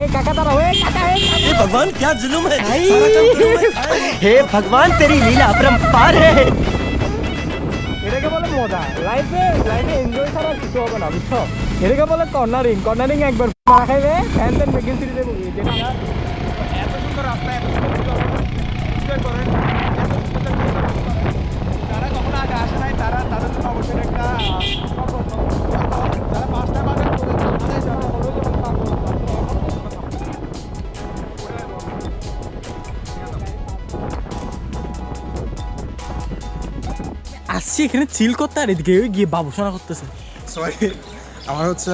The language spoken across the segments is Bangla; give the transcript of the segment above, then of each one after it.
हे भगवान क्या जुलुम है सारा काम करूं मैं खाए। हे भगवान तेरी लीला अपरंपार है এটাকে বলে মজা লাইফে লাইফে এনজয় ছাড়া আর কিছু হবে না বুঝছো এটাকে বলে কর্নারিং কর্নারিং একবার মারা খাইলে ফ্যান দেন মেকিং সিরিজে মুভি যেটা এত সুন্দর রাস্তা এত সুন্দর এনজয় করেন এত সুন্দর যারা কখনো আগে আসে নাই তারা তাদের জন্য অবশ্যই একটা আসছি এখানে চিল করতে আর এদিকে গিয়ে বাবুসোনা করতেছে। সরি আমার হচ্ছে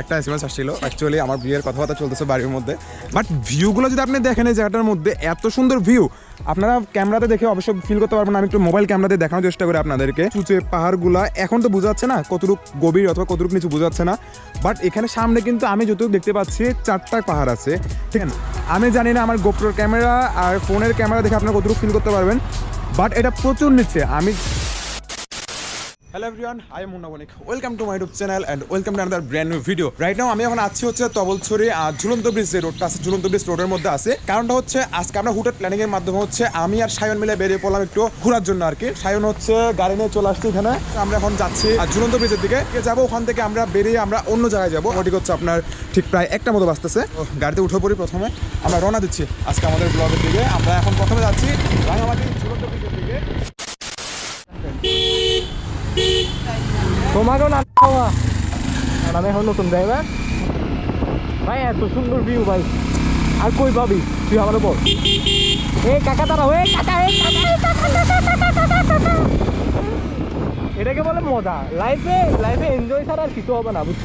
একটা এসএমএস আসছিল। অ্যাকচুয়ালি আমার বিয়ের কথাবার্তা চলতেছে বাড়ির মধ্যে। বাট ভিউগুলো যদি আপনি দেখেন এই জায়গাটার মধ্যে, এত সুন্দর ভিউ আপনারা ক্যামেরাতে দেখে অবশ্যই ফিল করতে পারবেন আমি একটু মোবাইল ক্যামেরাতে দেখানোর চেষ্টা করি আপনাদেরকে। চুচে পাহাড়গুলা, এখন তো বোঝা যাচ্ছে না কতটুক গভীর অথবা কতটুক নিচু বোঝা যাচ্ছে না। বাট এখানে সামনে কিন্তু আমি যতটুকু দেখতে পাচ্ছি, চারটা পাহাড় আছে। ঠিক আছে? আমি জানি না আমার গোপ্রোর ক্যামেরা আর ফোনের ক্যামেরা দেখে আপনারা কতটুকু ফিল করতে পারবেন। বাট এটা প্রচুর নিচ্ছে আমি hello everyone I am Munna Banik welcome to my YouTube channel and welcome to another brand new video right now আমি এখন আছি হচ্ছে তবলছড়ি আর ঝুলন্ত ব্রিজ যে রোডটা আছে, ঝুলন্ত ব্রিজ রোডের মধ্যে আছে। কারণটা হচ্ছে, আজকে আমরা হুটের প্ল্যানিং এর মাধ্যমে হচ্ছে আমি আর সায়ন মিলে বেরিয়ে পড়লাম একটু ঘোরার জন্য আর কি। সায়ন হচ্ছে গাড়ি নিয়ে চলে আসছে এখানে। আমরা এখন যাচ্ছি আর ঝুলন্ত ব্রিজের দিকে। যাব, ওখান থেকে আমরা বেরিয়ে আমরা অন্য জায়গায় যাব। ওটি হচ্ছে আপনার ঠিক প্রায় একটা মতো বাঁচতেছে গাড়িতে উঠে পড়ি প্রথমে। আমরা রওনা দিচ্ছি আজকে আমাদের ব্লগের দিকে। আমরা এখন প্রথমে যাচ্ছি রাঙামাটি ঝুলন্ত ব্রিজের দিকে তোমাকেও না খাওয়া আমি এখন নতুন ড্রাইভার ভাই এত সুন্দর ভিউ ভাই আর কই পাবি তুই আমার বল এ কাকা দাঁড়াও এ কাকা। এটাকে বলে মজা লাইফে লাইফে এনজয় ছাড়া আর কিছু হবে না বুঝছ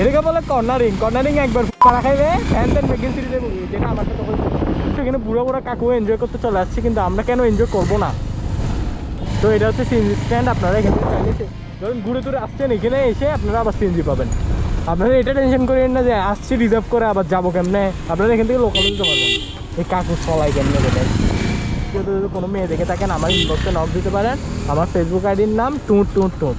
এটাকে বলে কর্নারিং কর্নারিং একবার মারা খাইবে ফ্যান দেন মেকিং সিরিজে মুভি যেটা আমার সাথে হয়েছে এখানে বুড়ো বুড়ো কাকু এনজয় করতে চলে আসছে কিন্তু আমরা কেন এনজয় করব না তো এটা হচ্ছে সিএনজি স্ট্যান্ড আপনারা এখান চাইলে ধরুন ঘুরে ঘুরে আসছেন, এখানে এসে আপনারা আবার সিএনজি পাবেন। আপনারা এটা টেনশন করেন না যে আসছি রিজার্ভ করে, আবার যাব কেমনে? আপনারা এখান থেকে লোকাল দিতে পারবেন। এই কাকু চলাই কেমনে কেউ যদি কোনো মেয়ে দেখে থাকেন, আমার ইনবক্সে নক দিতে পারেন। আমার ফেসবুক আইডির নাম টুট টুট টুট।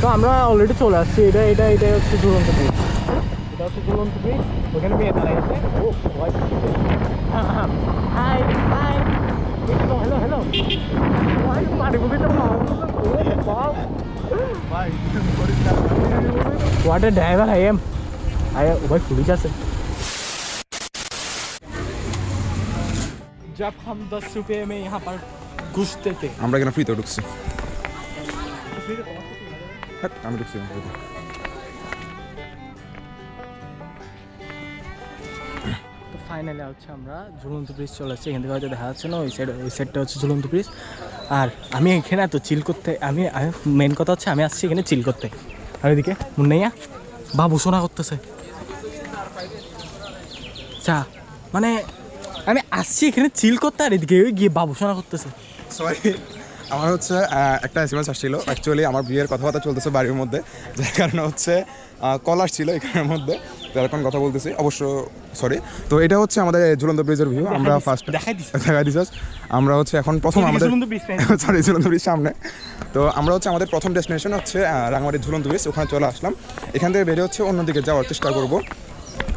তো আমরা অলরেডি চলে আসছি। এটা এটা এটা হচ্ছে ঝুলন্ত ব্রিজ এটা হচ্ছে ঝুলন্ত ব্রিজ ওখানে মেয়ে দাঁড়ায় গেছে ও hi hi হ্যালো হ্যালো পানি বুঝে তো What a driver I am. I am भाई पुलिस আছে जब हम दस रुपये में यहाँ पर घुसते थे আমরা এখানে ফ্রিতে ঢুকছি হ্যাঁ, আমি ঢুকছি ফাইনালি হচ্ছে আমরা ঝুলন্ত ব্রিজ চলে আসছি এখান থেকে হয়তো দেখা যাচ্ছে না, ওই সাইড ওই সাইডটা হচ্ছে ঝুলন্ত ব্রিজ আর আমি এখানে এত চিল করতে আমি মেন কথা হচ্ছে আমি আসছি এখানে চিল করতে। আর এদিকে মুন্নাইয়া, বাবু শোনা করতেছে। চা মানে আমি আসছি এখানে চিল করতে আর এদিকে ওই গিয়ে বাবু শোনা করতেছে। সরি আমার হচ্ছে একটা এসএমএস আসছিল। অ্যাকচুয়ালি আমার বিয়ের কথাবার্তা চলতেছে বাড়ির মধ্যে। যার কারণে হচ্ছে কল আসছিল এখানের মধ্যে। কারণে কথা বলতেছি। অবশ্য সরি তো এটা হচ্ছে আমাদের ঝুলন্ত ব্রিজের ভিউ আমরা ফার্স্ট দেখা দিচ্ছ আমরা হচ্ছে এখন প্রথম আমাদের সরি ঝুলন্ত ব্রিজ সামনে। তো আমরা হচ্ছে আমাদের প্রথম ডেস্টিনেশন হচ্ছে রাঙামাটির ঝুলন্ত ব্রিজ ওখানে চলে আসলাম। এখান থেকে বেরিয়ে হচ্ছে অন্যদিকে যাওয়ার চেষ্টা করব।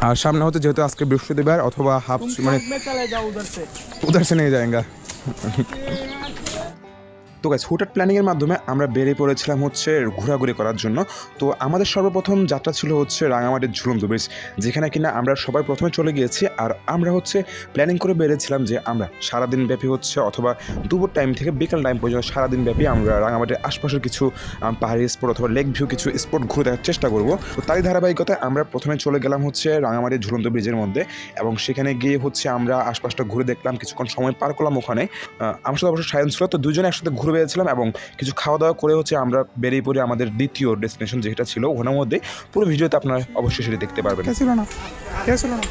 আর সামনে হচ্ছে যেহেতু আজকে বৃহস্পতিবার অথবা হাফ মানে চলে নিয়ে উধর তো গাছ হুটার প্ল্যানিংয়ের মাধ্যমে আমরা বেরিয়ে পড়েছিলাম হচ্ছে ঘোরাঘুরি করার জন্য। তো আমাদের সর্বপ্রথম যাত্রা ছিল হচ্ছে রাঙামাটির ঝুলন্ত ব্রিজ যেখানে কিনা আমরা সবাই প্রথমে চলে গিয়েছি আর আমরা হচ্ছে প্ল্যানিং করে বেরিয়েছিলাম যে আমরা সারাদিন ব্যাপী হচ্ছে অথবা দুপুর টাইম থেকে বিকাল টাইম পর্যন্ত সারাদিন ব্যাপী আমরা রাঙামাটির আশপাশের কিছু পাহাড়ি স্পট অথবা লেক ভিউ কিছু স্পট ঘুরে দেখার চেষ্টা করব। তো তারই ধারাবাহিকতায় আমরা প্রথমে চলে গেলাম হচ্ছে রাঙামাটির ঝুলন্ত ব্রিজের মধ্যে এবং সেখানে গিয়ে হচ্ছে আমরা আশপাশটা ঘুরে দেখলাম, কিছুক্ষণ সময় পার করলাম ওখানে। আমার সাথে অবশ্য সায়েন্স ছিল, তো দুজনে একসাথে ঘুরে বেরিয়েছিলাম এবং কিছু খাওয়া দাওয়া করে হচ্ছে আমরা বেরিয়ে পড়ি আমাদের দ্বিতীয় ডেস্টিনেশন যেটা ছিল ওখানের মধ্যে। পুরো ভিডিওতে আপনারা অবশ্যই সেটা দেখতে পারবেন। ছিল না? ছিল না?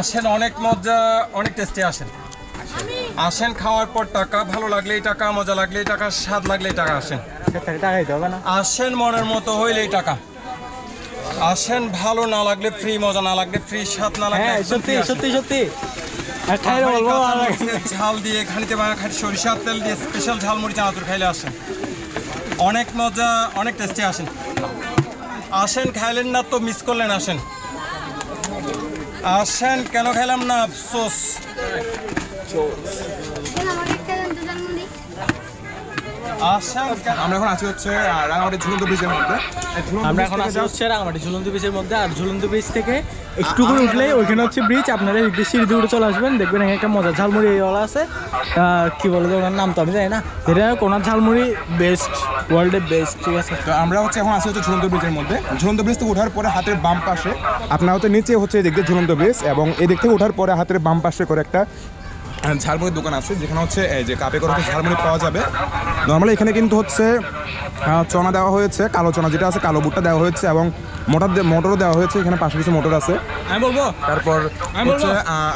আসেন অনেক মজা অনেক টেস্টি আসেন। আসেন খাওয়ার পর টাকা ভালো লাগলে এই টাকা মজা লাগলে এই টাকা স্বাদ লাগলে টাকা আসেন। টাকা দিতে হবে না? আসেন মনের মতো হইলে এই টাকা। আসেন ভালো না লাগলে ফ্রি মজা না লাগলে ফ্রি স্বাদ না লাগলে হ্যাঁ সত্যি সত্যি সত্যি। আর খাই বলব কাঁচা আর মরিচের ঝাল দিয়ে খানিতে খাটি সরিষার তেল দিয়ে স্পেশাল ঝাল মরিচ আনাচুর খাইলে আসেন। অনেক মজা অনেক টেস্টি আসেন। আসেন খাইলেন না তো মিস করলেন আসেন। আসেন কেন খাইলাম না? আফসোস। আমরা এখন আছি হচ্ছে রাঙামাটি ঝুলন্ত ব্রিজের মধ্যে। আমরা এখন আছি হচ্ছে রাঙামাটি ঝুলন্ত ব্রিজের মধ্যে আর ঝুলন্ত ব্রিজ থেকে একটু করে উঠলে ওইখানে হচ্ছে ব্রিজ আপনারা সিঁড়ি দিয়ে চলে আসবেন দেখবেন এখানে একটা মজা ঝালমুড়ি ওলা আছে। কি বলে ওনার নাম তো আমি জানি না। এটা কোনার ঝালমুড়ি বেস্ট ওয়ার্ল্ডের বেস্ট ঠিক আছে? তো আমরা হচ্ছে এখন আছি হচ্ছে ঝুলন্ত ব্রিজের মধ্যে। ঝুলন্ত ব্রিজ থেকে ওঠার পরে হাতের বাম পাশে আপনার হচ্ছে নিচে হচ্ছে এদিক দিয়ে ঝুলন্ত ব্রিজ এবং এদিক থেকে ওঠার পরে হাতের বাম পাশে করে একটা ঝালমুড়ির দোকান আছে যেখানে হচ্ছে এই যে কাপে করে ঝালমুড়ি পাওয়া যাবে। নর্মালি এখানে কিন্তু হচ্ছে চনা দেওয়া হয়েছে কালো চনা যেটা আছে কালো বুটটা দেওয়া হয়েছে এবং মোটর মোটরও দেওয়া হয়েছে এখানে পাশে কিছু মোটর আছে। আমি বলব। তারপর হচ্ছে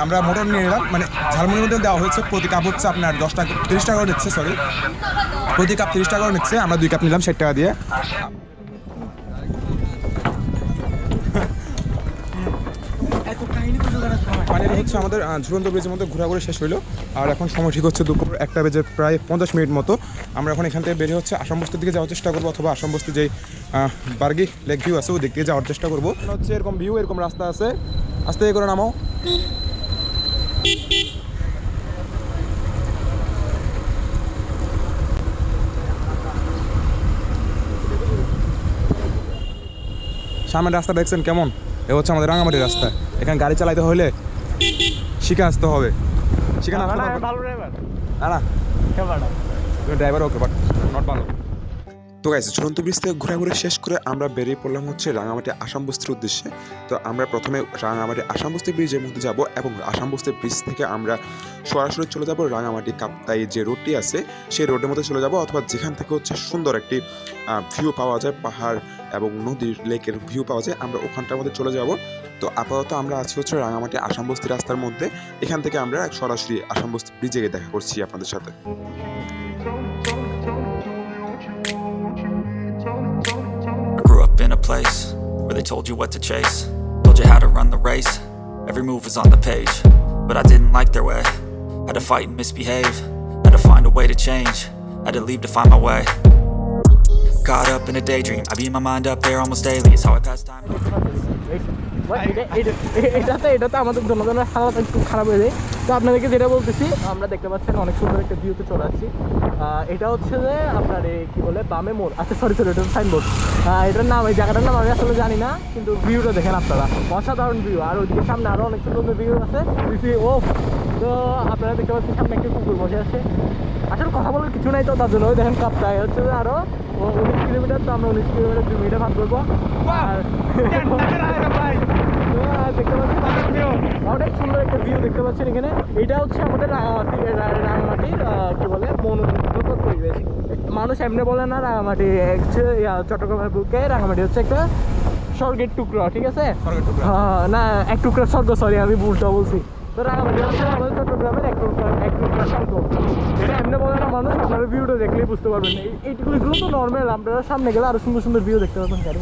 আমরা মোটর নিয়ে নিলাম মানে ঝালমুড়ির মধ্যে দেওয়া হয়েছে প্রতি কাপ হচ্ছে আপনার দশ টাকা তিরিশ টাকা করে নিচ্ছে সরি প্রতি কাপ তিরিশ টাকা করে নিচ্ছে আমরা দুই কাপ নিলাম ষাট টাকা দিয়ে। এটা হচ্ছে আমাদের ঝুলন্ত ব্রিজের মধ্যে ঘোরাঘুরি শেষ হইল। আর এখন সময় ঠিক হচ্ছে দুপুর একটা বেজে প্রায় পঞ্চাশ মিনিট মতো। আমরা এখন এখান থেকে বেরিয়ে হচ্ছে আসাম বস্তির দিকে যাওয়ার চেষ্টা করব, অথবা আসাম বস্তির যেই বার্গি, লেক ভিউ আছে ওই দিক দিয়ে যাওয়ার চেষ্টা করব। হচ্ছে এরকম ভিউ, এরকম রাস্তা আছে। আস্তে করে নামাও। সামনের রাস্তা দেখছেন কেমন? এ হচ্ছে আমাদের রাঙামাটির রাস্তা। এখানে গাড়ি চালাইতে হলে শিখে আসতে হবে। শিখে না ভালো। ড্রাইভার না না। ড্রাইভার ওকে বাট নট ভালো। তো গাইস ঝুলন্ত ব্রিজ থেকে ঘোরাঘুরি শেষ করে আমরা বেরিয়ে পড়লাম হচ্ছে রাঙামাটি আসাম বস্তির উদ্দেশ্যে। তো আমরা প্রথমে রাঙামাটি আসাম বস্তি ব্রিজের মধ্যে যাব এবং আসাম বস্তি ব্রিজ থেকে আমরা সরাসরি চলে যাব রাঙামাটি কাপ্তাই যে রোডটি আছে সেই রোডের মধ্যে চলে যাব অথবা যেখান থেকে হচ্ছে সুন্দর একটি ভিউ পাওয়া যায় পাহাড় এবং নদীর লেকের ভিউ পাওয়া যায় আমরা ওখানটার মধ্যে চলে যাব। তো আপাতত আমরা আছি হচ্ছে রাঙামাটি আসাম বস্তি রাস্তার মধ্যে এখান থেকে আমরা সরাসরি আসাম বস্তি ব্রিজে দেখা করছি আপনাদের সাথে place where they told you what to chase, told you how to run the race. Every move was on the page, but I didn't like their way. Had to fight and misbehave, had to find a way to change, had to leave to find my way. Caught up in a daydream, I beat my mind up there almost daily. It's how I pass time. এটাতে এটাতে আমাদের জনগণের হালাত একটু খারাপ হয়ে যায়। তো আপনাদেরকে যেটা বলতেছি আমরা দেখতে পাচ্ছেন অনেক সুন্দর একটা ভিউতে চলে আসছি। এটা হচ্ছে যে আপনার এই কি বলে বামে মোড়। আচ্ছা সরি সরি এটা সাইনবোর্ড এটার নাম এই জায়গাটার নাম আমি আসলে জানি না কিন্তু ভিউটা দেখেন আপনারা। অসাধারণ ভিউ আর ওইদিকে সামনে আরও অনেক সুন্দর ভিউ আছে। ও তো আপনারা দেখতে পাচ্ছেন সামনে একটা কুকুর বসে আছে। আসলে কথা বলার কিছু নাই তো তার জন্য দেখেন কাপটায় হচ্ছে যে আরও উনিশ কিলোমিটার তো আমরা উনিশ কিলোমিটার দুই মিনিটে ভাগ করব। আর দেখতে পাচ্ছেন অনেক সুন্দর একটা ভিউ দেখতে পাচ্ছেন এখানে। এটা হচ্ছে আমাদের রাঙামাটির কি বলে মনোমুগ্ধকর পরিবেশ। মানুষ এমনি বলে না রাঙামাটি হচ্ছে চট্টগ্রামের বুকে রাঙামাটি হচ্ছে একটা স্বর্গের টুকরো ঠিক আছে? হ্যাঁ, না এক টুকরো স্বর্গ সরি আমি ভুলটা বলছি। তো রাঙামাটি হচ্ছে আমাদের চট্টগ্রামের এক টুকরো এক টুকরো স্বর্গ। এটা এমনি বলে না মানুষ আপনারা ভিউটা দেখলেই বুঝতে পারবেন। এই- এইটুকু এগুলো তো নর্মাল আপনারা সামনে গেলে আরও সুন্দর সুন্দর ভিউ দেখতে পারবেন। গাড়ি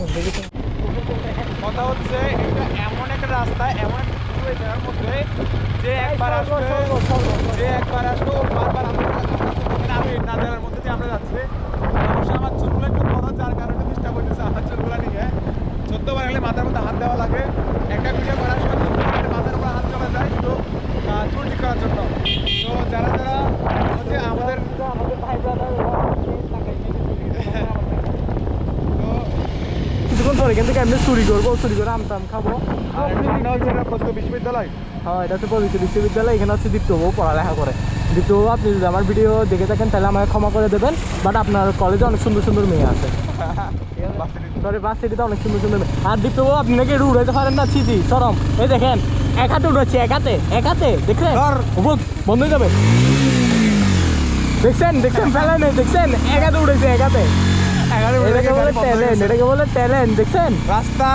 কথা হচ্ছে এটা এমন একটা রাস্তা এমন জায়গার মধ্যে যে একবার আসবে যে একবার আসবে ও বারবার আসবে। এখানে আমি না দেওয়ার মধ্যে দিয়ে আমরা যাচ্ছি। অবশ্যই আমার চুলগুলো একটু বড় যার কারণে ডিস্টার্ব হইতেছে আমার চুলগুলো নিয়ে। চোদ্দবার গেলে মাথার মধ্যে হাত দেওয়া লাগে। একটা ভিডিও করার সময় মাথার উপর হাত চলে যায় আহ, চুল ঠিক করার জন্য। তো যারা যারা হচ্ছে আমাদের আমাদের ভাই ব্রাদার তো কিছুক্ষণ পরে কিন্তু এমনি চুরি করব চুরি করে আমতাম খাব। বিশ্ববিদ্যালয়? হ্যাঁ এটা হচ্ছে পবিত্র বিশ্ববিদ্যালয় এখানে হচ্ছে দীপ্তবাবু পড়ালেখা করে। দীপ্তবাবু আপনি যদি আমার ভিডিও দেখে থাকেন তাহলে আমাকে ক্ষমা করে দেবেন বাট আপনার কলেজে অনেক সুন্দর সুন্দর মেয়ে আছে। সরি বাস সিটিতে অনেক সুন্দর সুন্দর মেয়ে। আর দীপ্তবাবু আপনি নাকি একটু উড়াইতে পারেন না ছিজি সরম। এই দেখেন এক হাতে উড়াচ্ছি এক হাতে এক হাতে উপর বন্ধ হয়ে যাবে। দেখছেন দেখছেন ফেলে নেই দেখছেন? এক হাতে উড়েছে এক হাতে। এটাকে বলে ট্যালেন্ট এটাকে বলে ট্যালেন্ট দেখছেন? রাস্তা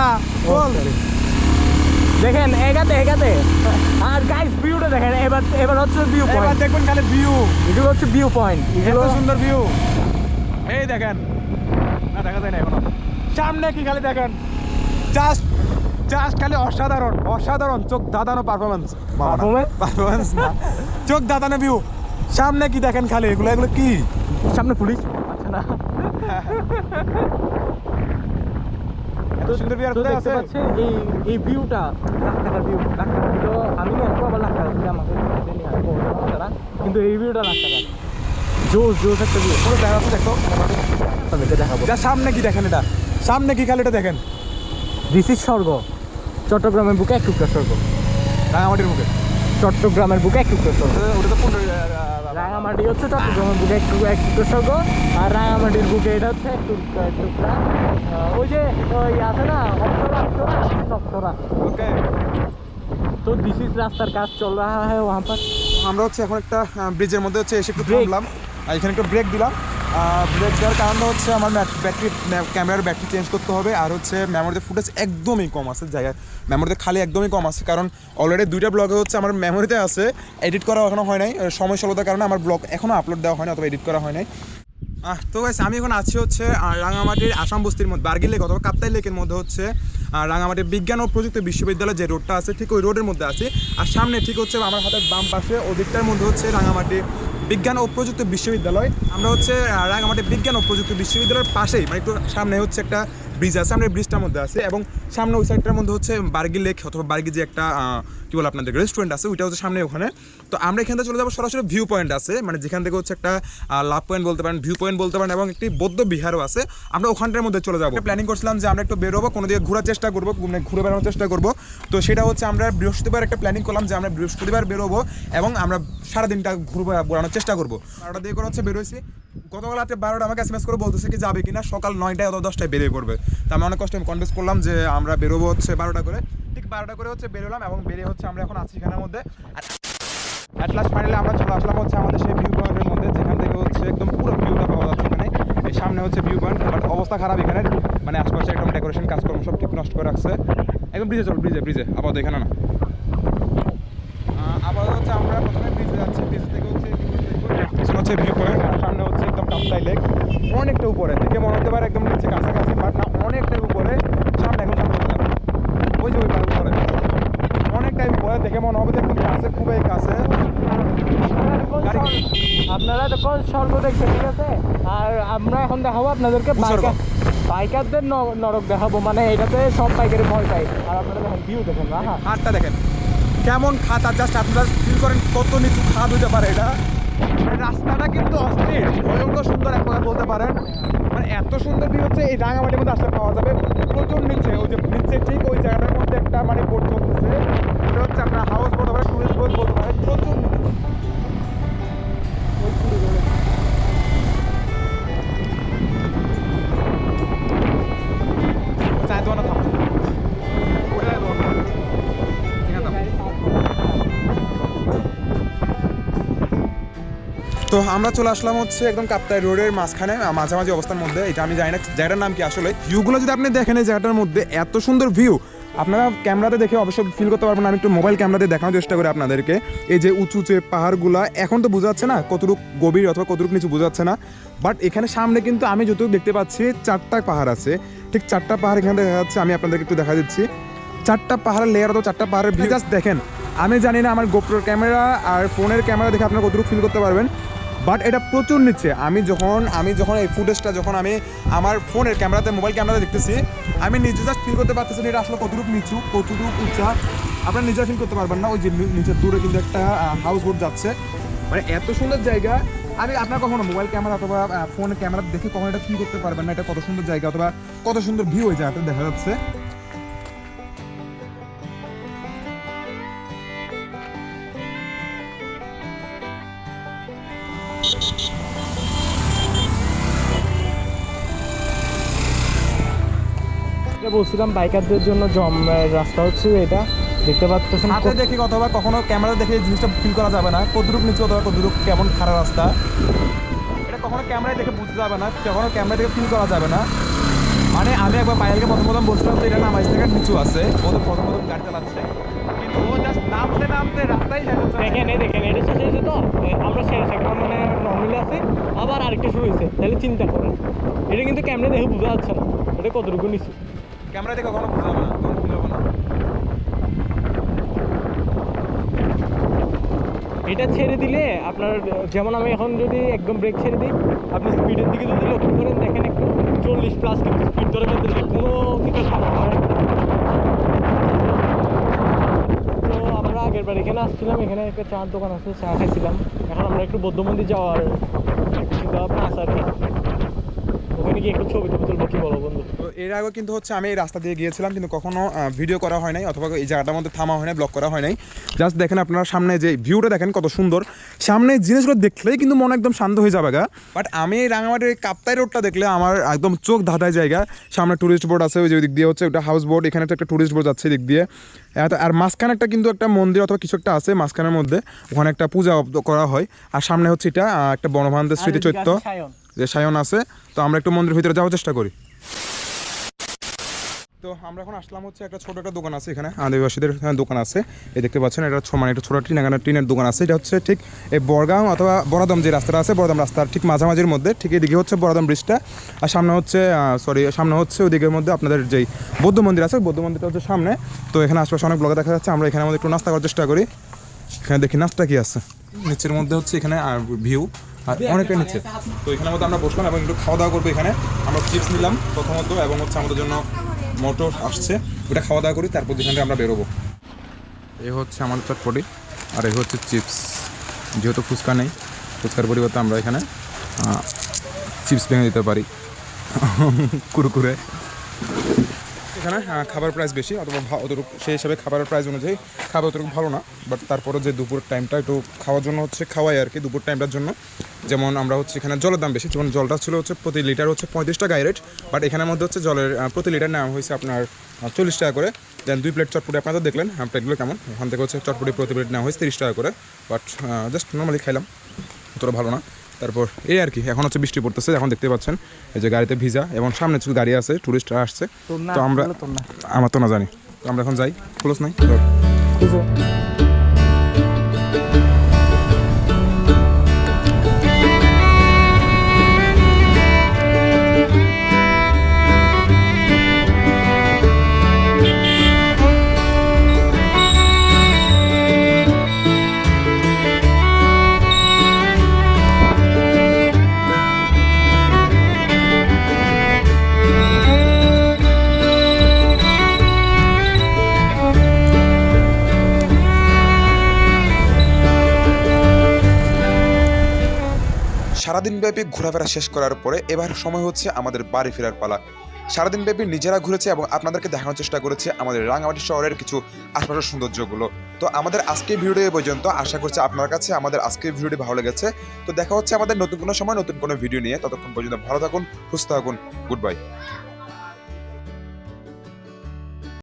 দেখেন এগাতে এগাতে। আর গাইস ভিউটা দেখেন এবার এবার হচ্ছে ভিউ এবার খালি ভিউ এগুলো হচ্ছে ভিউ পয়েন্ট এগুলো সুন্দর ভিউ এই দেখেন। না দেখা যায় না এখনও। সামনে কি খালি দেখেন? জাস্ট জাস্ট খালি অসাধারণ অসাধারণ চোখ দাদানো পারফরমেন্স পারফরমেন্স না। চোখ দাদানো ভিউ সামনে কি দেখেন খালি এগুলো? এগুলো কি? সামনে পুলিশ। আচ্ছা না। তো সুন্দর view কোথায় আছে? এই এই ভিউটা লাখ টাকার ভিউ লাখ টাকা তো আমি না একটু আবার লাখ টাকা দিলে আমাকে জানি আর বলব না তারা কিন্তু এই ভিউটা লাখ টাকা জোস জোস একটা ভিউ কোনো জায়গা দেখো? আপনাদেরকে দেখাবো। যা সামনে কি দেখেন এটা? সামনে কি খালি এটা দেখেন? দিস ইজ স্বর্গ। চট্টগ্রামের বুকে এক টুকরা স্বর্গ। রাঙামাটির মুখে চট্টগ্রামের বুকে এক হ্যাঁ, রাঙামাটি হচ্ছে চট্টগ্রামের বুকে এক কৃষক আর রাঙামাটির বুকে এটা হচ্ছে এক টুকরা ওই যে ওই আছে না তো দিস ইজ রাস্তার কাজ চল রাহা হ্যাঁ ওহাঁ আমরা হচ্ছে এখন একটা ব্রিজের মধ্যে হচ্ছে এসে একটু থামলাম। আর এখানে একটু ব্রেক দিলাম। ব্রেক দেওয়ার কারণটা হচ্ছে আমার ব্যাটারি ক্যামেরার ব্যাটারি চেঞ্জ করতে হবে আর হচ্ছে মেমোরিতে ফুটেজ একদমই কম আছে জায়গায়। মেমোরিতে খালি একদমই কম আছে কারণ অলরেডি দুইটা ব্লগে হচ্ছে আমার মেমোরিতে আছে এডিট করা এখনও হয় নাই। সময় স্বল্পতার কারণে আমার ব্লগ এখনও আপলোড দেওয়া হয়নি অথবা এডিট করা হয় নাই। তো গাইস আমি এখন আছি হচ্ছে রাঙামাটির আসাম বস্তির মধ্যে, বার্গিল লেক অথবা কাপ্তাই লেকের মধ্যে হচ্ছে রাঙামাটির বিজ্ঞান ও প্রযুক্তি বিশ্ববিদ্যালয় যে রোডটা আছে, ঠিক ওই রোডের মধ্যে আছি। আর সামনে ঠিক হচ্ছে আমার হাতের বাম পাশে, ওদিকটার মধ্যে হচ্ছে রাঙামাটি বিজ্ঞান ও প্রযুক্তি বিশ্ববিদ্যালয়। আমরা হচ্ছে রাঙামাটি বিজ্ঞান ও প্রযুক্তি বিশ্ববিদ্যালয়ের পাশেই মানে একটু সামনে হচ্ছে একটা ব্রিজ আছে আমরা ব্রিজটার মধ্যে আছে এবং সামনে ওই সাইডটার মধ্যে হচ্ছে বার্গি লেক অথবা বার্গি যে একটা কি বলে আপনাদের রেস্টুরেন্ট আছে, ওইটা হচ্ছে সামনে ওখানে। তো আমরা এখান থেকে চলে যাব, সরাসরি ভিউ পয়েন্ট আছে মানে যেখান থেকে হচ্ছে একটা লাভ পয়েন্ট বলতে পারেন ভিউ পয়েন্ট বলতে পারেন এবং একটি বৌদ্ধ বিহারও আছে। আমরা ওখানটার মধ্যে চলে যাব। প্ল্যানিং করছিলাম যে আমরা একটু বেরোবো, কোনো দিকে ঘোরার চেষ্টা করব মানে ঘুরে বেড়ানোর চেষ্টা করব। তো সেটা হচ্ছে আমরা বৃহস্পতিবার একটা প্ল্যানিং করলাম যে আমরা বৃহস্পতিবার বেরোবো এবং আমরা সারাদিনটা ঘুরবো বেড়ানোর চেষ্টা করব। বারোটা দিয়ে করে হচ্ছে বেরোইছি। গতকাল রাতে বারোটা আমাকে এসএমএস করে বলতেছে কি, যাবে কিনা? সকাল নয়টায় অথবা দশটায় বেরিয়ে পড়বে। তো আমি অনেক কষ্ট কনভিন্স করলাম যে আমরা বেরোবো হচ্ছে বারোটা করে। ঠিক বারোটা করে হচ্ছে বেরোলাম এবং বেরিয়ে হচ্ছে আমরা এখন আছি এখানের মধ্যে। আর অ্যাট লাস্ট ফাইনালি আমরা চলে আসলাম হচ্ছে আমাদের সেই ভিউ পয়েন্টের মধ্যে, যেখান থেকে হচ্ছে একদম পুরো ভিউটা পাওয়া যাচ্ছে এখানে। এই সামনে হচ্ছে ভিউ পয়েন্ট বাট অবস্থা খারাপ এখানে। মানে আশপাশে একদম ডেকোরেশন কাজকর্ম সব ঠিক নষ্ট করে রাখছে। একদম ব্রিজে চল ব্রিজে ব্রিজে আপাতত এখানে না। আপাতত হচ্ছে আমরা প্রথমে ব্রিজে যাচ্ছি। ব্রিজ থেকে হচ্ছে পিছনে হচ্ছে ভিউ পয়েন্ট সামনে হচ্ছে একদম কাপ্তাই লেক অনেকটা উপরে, দেখে মনে হতে পারে একদম নিচে কাছাকাছি বাট না অনেকটা উপরে সামনে এখন সামনে। ওই যে ওই পার উপরে। অনেকটাই উপরে দেখে মনে হবে যে একদম কাছে খুবই কাছে। আপনারা তখন স্বর্গ দেখছেন ঠিক আছে? আর আমরা এখন দেখাবো আপনাদেরকে বাইকার বাইকারদের নরক দেখাবো মানে এটাতে সব বাইকারে ভয় পাই আর আপনারা দেখেন ভিউ দেখেন হ্যাঁ। হাতটা দেখেন। কেমন খাত আর জাস্ট আপনারা ফিল করেন কত নিচু খাত হতে পারে এটা। রাস্তাটা কিন্তু অস্থির। ভয়ঙ্কর সুন্দর এক কথা বলতে পারেন। মানে এত সুন্দর ভিউ হচ্ছে, এই রাঙামাটির মধ্যে আসলে পাওয়া যাবে। প্রচুর নিচে, ওই যে নিচে ঠিক ওই জায়গাটার মধ্যে একটা মানে বোট চলতেছে। ওটা হচ্ছে আপনার হাউস বোট হবে টুরিস্ট বোট বলতে পারেন, প্রচুর আমরা চলে আসলাম হচ্ছে একদম কাপ্তাই রোডের মাঝখানে মাঝামাঝি অবস্থার মধ্যে। এটা আমি জানি না জায়গাটার নাম কি আসলে। ভিউগুলো যদি আপনি দেখেন এই জায়গাটার মধ্যে, এত সুন্দর ভিউ আপনারা ক্যামেরাতে দেখে অবশ্যই ফিল করতে পারবেন। আমি একটু মোবাইল ক্যামেরাতে দেখানোর চেষ্টা করি আপনাদেরকে। এই যে উঁচু উঁচু পাহাড়গুলা, এখন তো বোঝা যাচ্ছে না কতটুক গভীর অথবা কতটুক নিচু বোঝা যাচ্ছে না। বাট এখানে সামনে কিন্তু আমি যতটুকু দেখতে পাচ্ছি, চারটা পাহাড় আছে। ঠিক চারটা পাহাড় এখানে দেখা যাচ্ছে, আমি আপনাদেরকে একটু দেখা দিচ্ছি। চারটা পাহাড়ের লেয়ার অথবা চারটা পাহাড়ের ভিউ জাস্ট দেখেন। আমি জানি না আমার গোপ্রোর ক্যামেরা আর ফোনের ক্যামেরা দেখে আপনারা কতটুকু ফিল করতে পারবেন। বাট এটা প্রচুর নিচ্ছে। আমি যখন আমি যখন এই ফুটেজটা যখন আমি আমার ফোনের ক্যামেরাতে মোবাইল ক্যামেরাতে দেখতেছি, আমি নিজে জাস্ট ফিল করতে পারতেছি এটা আসলে কতটুকু নিচু, কতটুকু উঁচা। আপনারা নিজে ফিল করতে পারবেন না, ওই যে নিচের দূরে কিন্তু একটা হাউস বোট যাচ্ছে। মানে এত সুন্দর জায়গা, আমি আপনার কখনো মোবাইল ক্যামেরা অথবা ফোনের ক্যামেরা দেখে কখনো এটা ফিল করতে পারবেন না, এটা কত সুন্দর জায়গা অথবা কত সুন্দর ভিউ ওই জায়গাটা দেখা যাচ্ছে। বলছিলাম বাইকারদের জন্য জম রাস্তা হচ্ছে এটা। দেখতে পাচ্ছেন হাতে দেখি অথবা কখনো ক্যামেরা দেখে জিনিসটা ফিল করা যাবে না। কতটুক নিচে অথবা কতটুক কেমন খারাপ রাস্তা। এটা কখনো ক্যামেরায় দেখে বুঝতে যাবে না কখনো ক্যামেরা দেখে ফিল করা যাবে না। মানে আমি একবার বাইরে প্রথম প্রথম বলছিলাম যে এটা নামাইশ থেকে নিচু আছে। ও তো প্রথম প্রথম গাড়ি চালাচ্ছে। কিন্তু ও জাস্ট নামতে নামতে রাস্তায় দেখেন এই দেখেন এটা শেষ হয়েছে তো? আমরা শেষ এখন মানে নর্মালি আছে। আবার আরেকটা শুরু হয়েছে তাহলে চিন্তা করেন। এটা কিন্তু ক্যামেরা দেখে বোঝা যাচ্ছে না। এটা কতটুকু নিচু? ক্যামেরা দেখে কখনো বোঝা যাবে না কখনো ফিল হবে না। এটা ছেড়ে দিলে আপনার যেমন আমি এখন যদি একদম ব্রেক ছেড়ে দিই আপনি স্পিডের দিকে যদি লক্ষ্য করেন দেখেন একটু। চল্লিশ প্লাস কিন্তু স্পিড ধরে ফেলতেছে কোনো কিছু তো আমরা আগের বার এখানে আসছিলাম, এখানে একটা চার দোকান আছে, চা খাইছিলাম এখন আমরা একটু বৌদ্ধ মন্দির যাওয়ার চিন্তা ভাবনা আছে আর কি। গিয়ে একটু ছবি টবি তুলবো কি বলো বন্ধু? তো এর আগে কিন্তু হচ্ছে আমি এই রাস্তা দিয়ে গিয়েছিলাম কিন্তু কখনো ভিডিও করা হয় নাই অথবা এই জায়গাটার মধ্যে থামা হয় নাই ব্লক করা হয় নাই। জাস্ট দেখেন আপনারা সামনে যে ভিউটা দেখেন কত সুন্দর। সামনে জিনিসগুলো দেখলেই কিন্তু মন একদম শান্ত হয়ে যাবে গা। বাট আমি এই রাঙামাটির কাপ্তাই রোডটা দেখলে আমার একদম চোখ ধাঁধায় জায়গা। সামনে টুরিস্ট বোর্ড আছে ওই যে ওই দিক দিয়ে হচ্ছে ওটা হাউস বোট এখানে একটা টুরিস্ট বোর্ড যাচ্ছে দিক দিয়ে। আর মাঝখানে একটা কিন্তু একটা মন্দির অথবা কিছু একটা আছে মাঝখানের মধ্যে। ওখানে একটা পূজা করা হয়। আর সামনে হচ্ছে এটা একটা বনভান্তের স্মৃতিচৈত্য। সায়ন। যে সায়ন আছে, তো আমরা একটু মন্দিরের ভিতরে যাওয়ার চেষ্টা করি। তো আমরা এখন আসলাম হচ্ছে একটা ছোট একটা দোকান আছে এখানে, আদিবাসীদের দোকান আছে। এই দেখতে পাচ্ছেন, এটা মানে একটা টিন, এখানে টিনের দোকান আছে। এটা হচ্ছে ঠিক এই বড়গাঁও অথবা বড়াদম যে রাস্তাটা আছে, বড়াদম রাস্তার ঠিক মাঝামাঝির মধ্যে, ঠিক এদিকে হচ্ছে বড়াদম ব্রিজটা আর সামনে হচ্ছে সরি সামনে হচ্ছে ওদিকের মধ্যে আপনাদের যেই বৌদ্ধ মন্দির আছে, বৌদ্ধ মন্দিরটা হচ্ছে সামনে। তো এখানে আশপাশে অনেক ব্লগে দেখা যাচ্ছে, আমরা এখানে আমাদের একটু নাস্তা করার চেষ্টা করি। এখানে দেখি, নাস্তা কি আছে? নিচের মধ্যে হচ্ছে এখানে ভিউ আর অনেকটা নিচে তো এখানের মধ্যে আমরা বসলাম এবং একটু খাওয়া দাওয়া করব এখানে। আমরা চিপস নিলাম প্রথমত এবং হচ্ছে আমাদের জন্য মোটর আসছে। ওটা খাওয়া দাওয়া করি তারপর যেখানে আমরা বেরোবো। এই হচ্ছে আমাদের চটপটি আর এই হচ্ছে চিপস। যেহেতু ফুচকা নেই ফুচকার পরিবর্তে আমরা এখানে চিপস ভেঙে দিতে পারি। কুরকুরে। এখানে খাবার প্রাইস বেশি, অথবা অতটুকু সেই হিসাবে খাবারের প্রাইস অনুযায়ী খাবার অতটুকু ভালো না বাট তারপরে যে দুপুর টাইমটা একটু খাওয়ার জন্য হচ্ছে খাওয়াই আর কি দুপুর টাইমটার জন্য। যেমন আমরা হচ্ছে এখানে জলের দাম বেশি, যেমন জলটা ছিল হচ্ছে প্রতি লিটার হচ্ছে পঁয়ত্রিশ টাকা রেট বাট এখানের মধ্যে হচ্ছে জলের প্রতি লিটার নেওয়া হয়েছে আপনার চল্লিশ টাকা করে। দেন দুই প্লেট চটপটি আপনারা দেখলেন হ্যাঁ প্লেটগুলো কেমন? ওখান থেকে হচ্ছে চটপটি প্রতি প্লেট নেওয়া হয়েছে তিরিশ টাকা করে বাট জাস্ট নর্মালি খাইলাম, অতটা ভালো না। তারপর এই আর কি এখন হচ্ছে বৃষ্টি পড়তেছে এখন দেখতে পাচ্ছেন এই যে গাড়িতে ভিজা এবং সামনে কিছু গাড়ি আছে টুরিস্টরা আসছে। তো আমরা আমার তো না জানি। তো আমরা এখন যাই ক্লোজ নাই। ধর। সারাদিন ব্যাপী ঘোরাফেরা শেষ করার পরে এবার সময় হচ্ছে আমাদের বাড়ি ফেরার পালা। সারাদিনব্যাপী নিজেরা ঘুরেছে এবং আপনাদেরকে দেখানোর চেষ্টা করেছে আমাদের রাঙামাটি শহরের কিছু আশপাশের সৌন্দর্যগুলো। তো আমাদের আজকের ভিডিও এ পর্যন্ত। আশা করছি আপনার কাছে আমাদের আজকের ভিডিওটি ভালো লেগেছে। তো দেখা হচ্ছে আমাদের নতুন কোনো সময়, নতুন কোনো ভিডিও নিয়ে। ততক্ষণ পর্যন্ত ভালো থাকুন, সুস্থ থাকুন। Good bye.